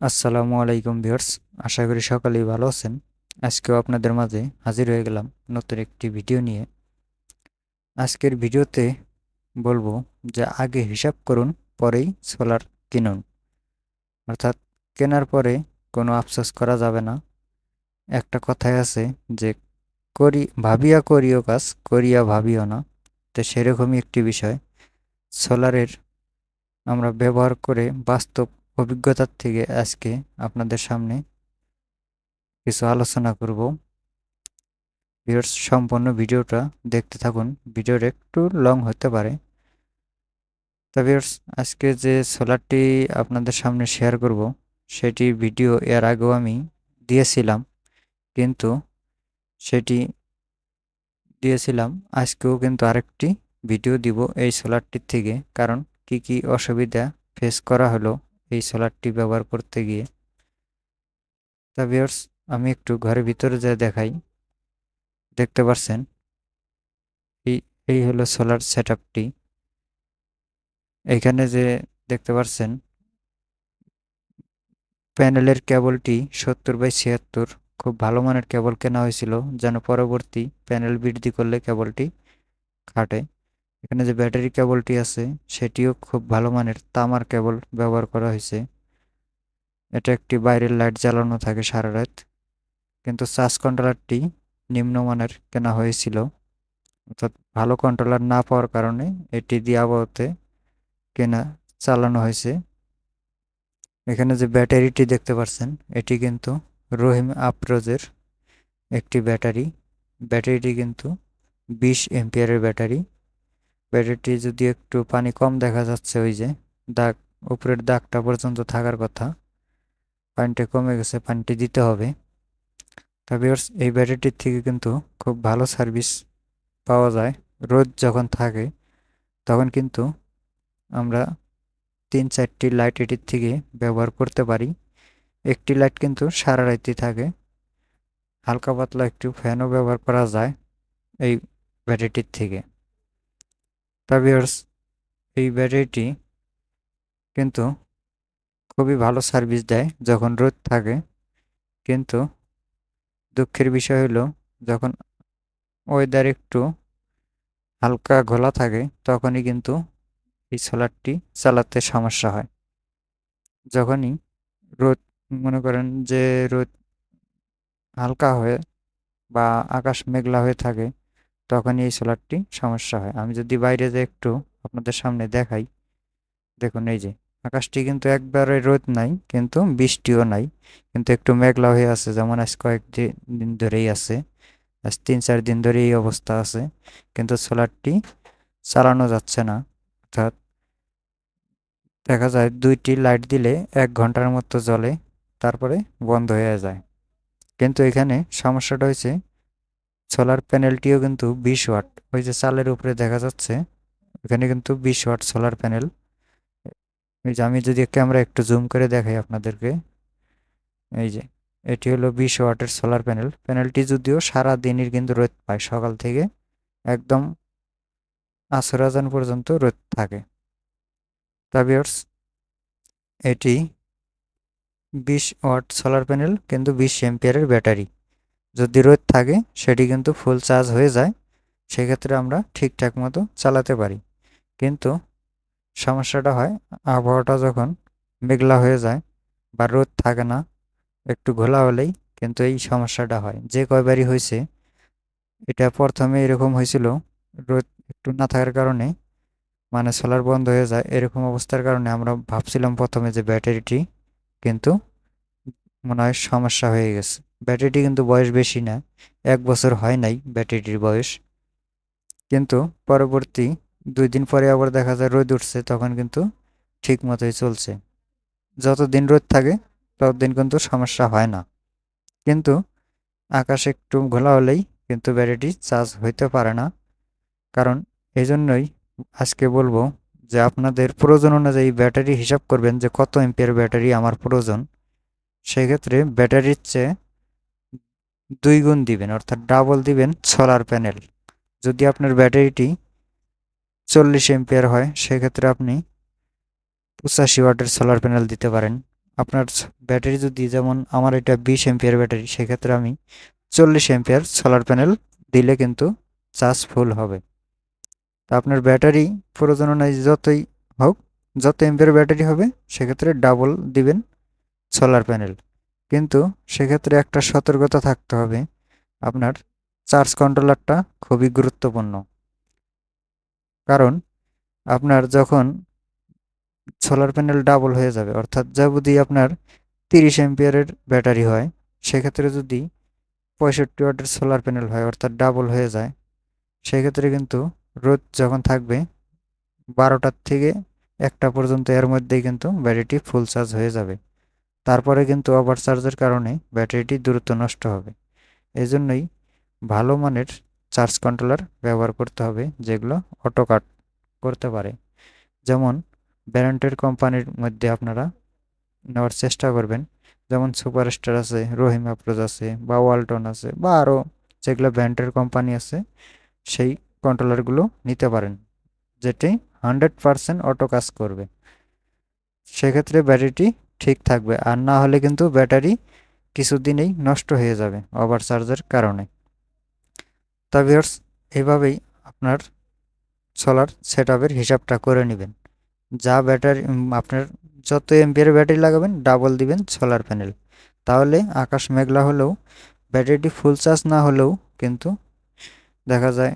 আসসালামু আলাইকুম ভিউয়ার্স, আশা করি সকলেই ভালো আছেন। আজকেও আপনাদের মাঝে হাজির হয়ে গেলাম নতুন একটি ভিডিও নিয়ে। আজকের ভিডিওতে বলব যে আগে হিসাব করুন, পরেই সোলার কিনুন। অর্থাৎ কেনার পরে কোনো আফসোস করা যাবে না। একটা কথাই আছে যে, করি, ভাবিয়া করিও কাজ, করিয়া ভাবিও না। তো সেরকমই একটি বিষয়। সোলারের আমরা ব্যবহার করে বাস্তব অভিজ্ঞতার থেকে আজকে আপনাদের সামনে কিছু আলোচনা করব। ভিউয়ার্স, সম্পূর্ণ ভিডিওটা দেখতে থাকুন। ভিডিওর একটু লং হতে পারে। তা ভিউয়ার্স, আজকে যে সোলারটি আপনাদের সামনে শেয়ার করব, সেটি ভিডিও এর আগেও আমি দিয়েছিলাম, কিন্তু সেটি দিয়েছিলাম। আজকেও কিন্তু আরেকটি ভিডিও দিব এই সোলারটির থেকে, কারণ কি কি অসুবিধা ফেস করা হলো এই সোলারটি ব্যবহার করতে গিয়ে। তা ভিউয়ার্স আমি একটু ঘরের ভিতরে যা দেখাই। দেখতে পাচ্ছেন এই এই হলো সোলার সেট আপটি এইখানে যে দেখতে পাচ্ছেন প্যানেলের কেবলটি সত্তর বাই ছিয়াত্তর। খুব ভালো মানের কেবল কেনা হয়েছিল, যেন পরবর্তী প্যানেল বৃদ্ধি করলে কেবলটি খাটে। এখানে যে ব্যাটারি কেবলটি আছে, সেটিও খুব ভালো মানের তামার কেবল ব্যবহার করা হয়েছে। এটা একটি বাইরের লাইট জ্বালানো থাকে সারা রাত, কিন্তু চার্জ কন্ট্রোলারটি নিম্নমানের কেনা হয়েছিল। অর্থাৎ ভালো কন্ট্রোলার না পাওয়ার কারণে এটি দিয়ে আবহাওয়াতে কেনা চালানো হয়েছে। এখানে যে ব্যাটারিটি দেখতে পাচ্ছেন, এটি কিন্তু রহিম আপ্রোজের একটি ব্যাটারি। ব্যাটারিটি কিন্তু বিশ এম্পিয়ারের ব্যাটারি। ব্যাটারিটি যদি একটু পানি কম দেখা যাচ্ছে ওই যে, দাগ, উপরের দাগটা পর্যন্ত থাকার কথা, পানিটা কমে গেছে, পানিটি দিতে হবে। তবে এই ব্যাটারিটির থেকে কিন্তু খুব ভালো সার্ভিস পাওয়া যায়। রোদ যখন থাকে, তখন কিন্তু আমরা তিন চারটি লাইট এটির থেকে ব্যবহার করতে পারি। একটি লাইট কিন্তু সারা রাত্রি থাকে। হালকা পাতলা একটু ফ্যানও ব্যবহার করা যায় এই ব্যাটারিটির থেকে। তবে এই ব্যাটারিটি কিন্তু খুবই ভালো সার্ভিস দেয় যখন রোদ থাকে। কিন্তু দুঃখের বিষয় হলো, যখন ওয়েদার একটু হালকা ঘোলা থাকে, তখনই কিন্তু এই সোলারটি চালাতে সমস্যা হয়। যখনই রোদ, মনে করেন যে রোদ হালকা হয়ে বা আকাশ মেঘলা হয়ে থাকে তখনই এই সোলারটি সমস্যা হয়। আমি যদি বাইরে যে একটু আপনাদের সামনে দেখাই। দেখুন, এই যে আকাশটি কিন্তু একবারে রোদ নাই, কিন্তু বৃষ্টিও নাই, কিন্তু একটু মেঘলা হয়ে আছে। যেমন আজ কয়েকদিন ধরেই আছে, আজ তিন চার দিন ধরে এই অবস্থা আছে, কিন্তু সোলারটি চালানো যাচ্ছে না। অর্থাৎ দেখা যায় দুইটি লাইট দিলে এক ঘণ্টার মতো জ্বলে, তারপরে বন্ধ হয়ে যায়। কিন্তু এখানে সমস্যাটা হয়েছে সোলার প্যানেলটিও কিন্তু বিশ ওয়াট। ওই যে চালের উপরে দেখা যাচ্ছে, এখানে কিন্তু বিশ ওয়াট সোলার প্যানেল এই যে আমি যদি ক্যামেরা একটু জুম করে দেখাই আপনাদেরকে, এই যে, এটি হলো বিশ ওয়াটের সোলার প্যানেল প্যানেলটি যদিও সারা দিনের কিন্তু রোদ পায়, সকাল থেকে একদম আসর আজান পর্যন্ত রোদ থাকে। তাবিয়ার্স এটি বিশ ওয়াট সোলার প্যানেল কিন্তু বিশ এম্পিয়ারের ব্যাটারি। যদি রোদ থাকে, সেটি কিন্তু ফুল চার্জ হয়ে যায়, সেক্ষেত্রে আমরা ঠিকঠাক মতো চালাতে পারি। কিন্তু সমস্যাটা হয়, আবহাওয়াটা যখন মেঘলা হয়ে যায় বা রোদ থাকে না, একটু ঘোলা হলেই কিন্তু এই সমস্যাটা হয়। যে কয়বারই হয়েছে, এটা প্রথমে এরকম হয়েছিল, রোদ একটু না থাকার কারণে মানে সোলার বন্ধ হয়ে যায়, এরকম অবস্থার কারণে আমরা ভাবছিলাম প্রথমে যে ব্যাটারিটি কিন্তু মনে হয় সমস্যা হয়ে গেছে। ব্যাটারিটি কিন্তু বয়স বেশি না, এক বছর হয় নাই ব্যাটারিটির বয়স। কিন্তু পরবর্তী দুই দিন পরে আবার দেখা যায় রোদ উঠছে, তখন কিন্তু ঠিক মতোই চলছে। যতদিন রোদ থাকে, ততদিন কিন্তু সমস্যা হয় না। কিন্তু আকাশ একটু ঘোলা হলেই কিন্তু ব্যাটারিটি চার্জ হইতে পারে না। কারণ এই জন্যই আজকে বলব যে আপনাদের প্রয়োজন অনুযায়ী ব্যাটারি হিসাব করবেন যে কত এমপিয়ার ব্যাটারি আমার প্রয়োজন। সেক্ষেত্রে ব্যাটারির চেয়ে দুই গুণ দিবেন, অর্থাৎ ডাবল দিবেন সোলার প্যানেল যদি আপনার ব্যাটারিটি চল্লিশ এম্পিয়ার হয়, সেক্ষেত্রে আপনি পঁচাশি ওয়াটের সোলার প্যানেল দিতে পারেন। আপনার ব্যাটারি যদি, যেমন আমার এটা বিশ এমপিয়ার ব্যাটারি, সেক্ষেত্রে আমি চল্লিশ এমপিয়ার সোলার প্যানেল দিলে কিন্তু চার্জ ফুল হবে। তা আপনার ব্যাটারি প্রয়োজন অনুযায়ী যতই হোক, যত এমপিয়ার ব্যাটারি হবে, সেক্ষেত্রে ডাবল দিবেন সোলার প্যানেল কিন্তু সেক্ষেত্রে একটা সতর্কতা থাকতে হবে। আপনার চার্জ কন্ট্রোলারটা খুবই গুরুত্বপূর্ণ। কারণ আপনার যখন সোলার প্যানেল ডাবল হয়ে যাবে, অর্থাৎ যদি আপনার তিরিশ এমপিয়ারের ব্যাটারি হয়, সেক্ষেত্রে যদি পঁয়ষট্টি ওয়াটের সোলার প্যানেল হয়, অর্থাৎ ডাবল হয়ে যায়, সেক্ষেত্রে কিন্তু রোদ যখন থাকবে বারোটার থেকে একটা পর্যন্ত, এর মধ্যেই কিন্তু ব্যাটারিটি ফুল চার্জ হয়ে যাবে। তারপরে কিন্তু ওভার চার্জের কারণে ব্যাটারিটি দ্রুত নষ্ট হবে। এই জন্যই ভালো মানের চার্জ কন্ট্রোলার ব্যবহার করতে হবে, যেগুলো অটো কাট করতে পারে। যেমন ব্র্যান্ডের কোম্পানির মধ্যে আপনারা নেওয়ার চেষ্টা করবেন। যেমন সুপারস্টার আছে, রহিম আপ্রোজ আছে বা ওয়ালটন আছে বা আরও যেগুলো ব্র্যান্ডের কোম্পানি আছে, সেই কন্ট্রোলারগুলো নিতে পারেন, যেটি হান্ড্রেড পারসেন্ট অটো কাজ করবে। সেক্ষেত্রে ব্যাটারিটি ঠিক থাকবে। আর না হলে কিন্তু ব্যাটারি কিছুদিনেই নষ্ট হয়ে যাবে ওভার চার্জের কারণে। তা ভিউয়ার্স, এভাবেই আপনার সোলার সেট হিসাবটা করে নেবেন। যা ব্যাটারি আপনার যত এমপিয়ার ব্যাটারি লাগাবেন ডাবল দিবেন সোলার প্যানেল তাহলে আকাশ মেঘলা হলেও, ব্যাটারিটি ফুল চার্জ না হলেও কিন্তু দেখা যায়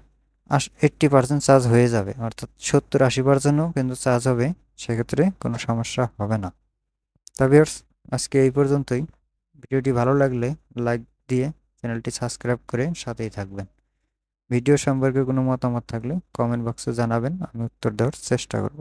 আস এইট্টি পার্সেন্ট চার্জ হয়ে যাবে। অর্থাৎ সত্তর আশি পার্সেন্টও কিন্তু চার্জ হবে। সেক্ষেত্রে কোনো সমস্যা হবে না। তবে আজকে এই পর্যন্তই। ভিডিওটি ভালো লাগলে লাইক দিয়ে চ্যানেলটি সাবস্ক্রাইব করে সাথেই থাকবেন। ভিডিও সম্পর্কে কোনো মতামত থাকলে কমেন্ট বক্সে জানাবেন, আমি উত্তর দেওয়ার চেষ্টা করব।